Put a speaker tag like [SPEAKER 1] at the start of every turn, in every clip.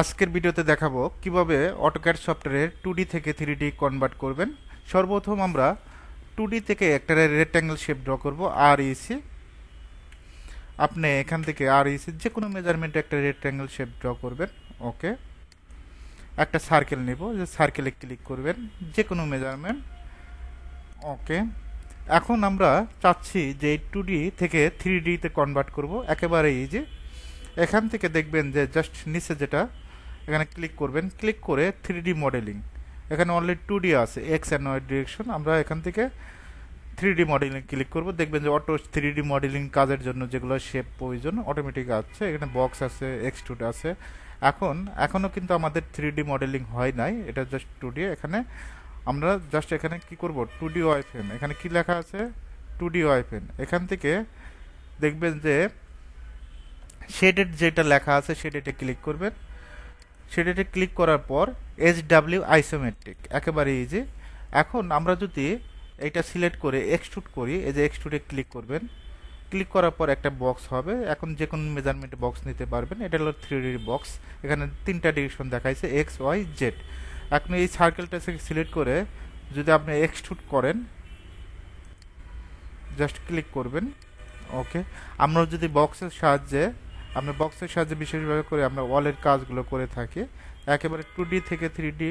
[SPEAKER 1] আজকের ভিডিওতে দেখাবো কীভাবে অটোক্যাড সফটওয়্যারের টু থেকে থ্রি কনভার্ট করবেন। সর্বপ্রথম আমরা টু থেকে একটা রেক্ট্যাঙ্গেল শেপ ড্র করব আর ইসি আপনি এখান থেকে আর ইসি যে কোনো মেজারমেন্টে একটা রেক্ট্যাঙ্গেল শেপ ড্র করবেন, ওকে। একটা সার্কেল নেব, যে সার্কেলে ক্লিক করবেন যে কোনো মেজারমেন্ট ওকে। এখন আমরা চাচ্ছি যে টু থেকে থ্রি ডিতে কনভার্ট করব একেবারে ইজি এখান থেকে দেখবেন যে জাস্ট নিচে যেটা এখানে ক্লিক করবেন। ক্লিক করে থ্রি ডি মডেলিং এখানে অনলি টু ডি আছে এক্স অ্যান্ড ওয়াই ডিরেকশন আমরা এখান থেকে থ্রি ডি মডেলিং ক্লিক করব। দেখবেন যে অটো থ্রি ডি মডেলিং কাজের জন্য যেগুলো শেপ প্রয়োজন অটোমেটিক আছে এখানে বক্স আছে এক্স এক্সট্রুড আছে। এখন এখনও কিন্তু আমাদের থ্রি ডি মডেলিং হয় নাই। এটা জাস্ট টু ডি এখানে আমরা জাস্ট এখানে কি করব? টু ডি ওয়াইফেন এখানে কি লেখা আছে? টু ডি ওয়াইফেন এখান থেকে দেখবেন যে শেডেড যেটা লেখা আছে শেডেটে ক্লিক করবেন। শেডেটে ক্লিক করার পর এইচ ডাব্লিউ আইসোমেট্রিক একেবারে ইজি এখন আমরা যদি এইটা সিলেক্ট করে এক্সট্রুড করি, এই যে এক্সট্রুডে ক্লিক করবেন ক্লিক করার পর একটা বক্স হবে। এখন যে কোনো মেজারমেন্টে বক্স নিতে পারবেন। এটা হলো থ্রি ডি বক্স এখানে তিনটা ডিরেকশন দেখাইছে এক্স ওয়াই জেড এখন এই সার্কেলটা সিলেক্ট করে যদি আপনি এক্সট্রুড করেন জাস্ট ক্লিক করবেন ওকে আমরা যদি বক্সের সাহায্যে আমরা বক্সের সাহায্যে বিশেষভাবে করে আমরা ওয়ালের কাজগুলো করে থাকি। একেবারে টু ডি থেকে থ্রি ডি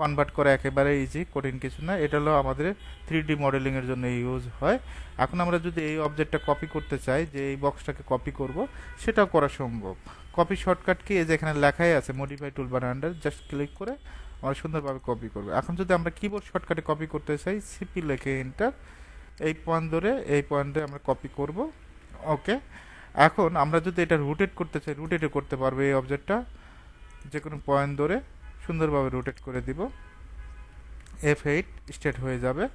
[SPEAKER 1] কনভার্ট করা একেবারে ইজি কঠিন কিছু না। এটা হলো আমাদের থ্রি ডি মডেলিংয়ের জন্য ইউজ হয়। এখন আমরা যদি এই অবজেক্টটা কপি করতে চাই, যে এই বক্সটাকে কপি করব, সেটাও করা সম্ভব। Copy shortcut key? এই যে এখানে লেখাই আছে modify toolbar under just click করে আমরা সুন্দরভাবে কপি করব। এখন যদি আমরা কিবোর্ড শর্টকাটে কপি করতে চাই সিপি লেখে এন্টার এই পয়েন্ট ধরে এই পয়েন্টে আমরা কপি করব। ওকে এখন আমরা যদি এটা রোটেট করতে চাই রোটেটও করতে পারব এই অবজেক্টটা যে কোনো পয়েন্ট ধরে সুন্দরভাবে রোটেট করে দিব। এফ এইট স্টেট হয়ে যাবে।